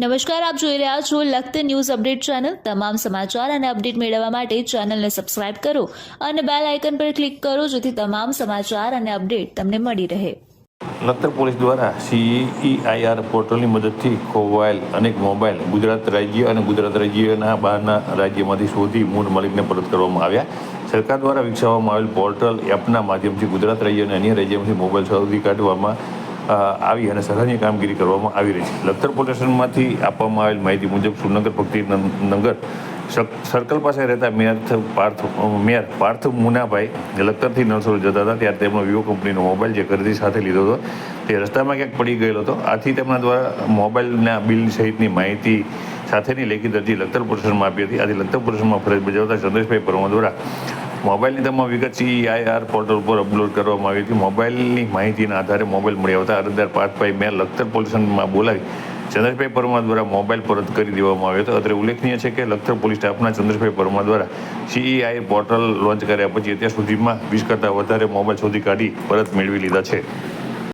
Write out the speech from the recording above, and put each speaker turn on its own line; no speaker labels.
નમસ્કાર, આપ જોઈ રહ્યા છો લખત ન્યૂઝ અપડેટ ચેનલ. તમામ સમાચાર અને અપડેટ મેળવવા માટે ચેનલને સબસ્ક્રાઇબ કરો અને બેલ આઇકન પર ક્લિક કરો જેથી તમામ સમાચાર અને અપડેટ તમને મળી રહે.
લખતર પોલીસ દ્વારા સીઈઆઈઆર પોર્ટલની મદદથી ખોવાયેલ અનેક મોબાઈલ ગુજરાત રાજ્ય અને ગુજરાત રાજ્યના બહારના રાજ્યમાંથી શોધી મૂળ માલિકને પરત કરવામાં આવ્યા. સરકાર દ્વારા વિકસાવવામાં આવેલ પોર્ટલ એપના માધ્યમથી ગુજરાત રાજ્ય અને અન્ય રાજ્યમાંથી મોબાઈલ શોધી કાઢવામાં આવી અને સરાહનીય કામગીરી કરવામાં આવી રહી છે. લખતર પોલીસમાંથી આપવામાં આવેલ માહિતી મુજબ સુરનગર ભક્તિ નગર સર્કલ પાસે રહેતા મેયર પાર્થ મેયર પાર્થ મુનાભાઈ લખતરથી નરસોર જતા હતા. ત્યારે તેમનો વિવો કંપનીનો મોબાઈલ જે ખરીદી સાથે લીધો હતો, તે રસ્તામાં ક્યાંક પડી ગયેલો હતો. આથી તેમના દ્વારા મોબાઈલના બિલ સહિતની માહિતી સાથેની લેખિત અરજી લખતર પોલીસમાં આપી હતી. આથી લખતર પોલીસમાં ફરજ બજાવતા ચંદ્રેશભાઈ પરમા દ્વારા મોબાઈલની તમામ વિગત સીઆઈઆર પોર્ટલ પર અપલોડ કરવામાં આવી હતી. મોબાઈલની માહિતીના આધારે મોબાઈલ મળી આવતા. અરજદાર પાર્થભાઈ મેં લખતર પોલીસમાં બોલાવી. ચંદ્રભાઈ પરમાર દ્વારા મોબાઈલ પરત કરી દેવામાં આવ્યો હતો. અત્રે ઉલ્લેખનીય છે કે લખતર પોલીસ સ્ટાફના ચંદ્રભાઈ પરમાર દ્વારા સીઈઆઈ પોર્ટલ લોન્ચ કર્યા પછી અત્યાર સુધીમાં વીસ કરતાં વધારે મોબાઈલ શોધી કાઢી પરત મેળવી લીધા છે.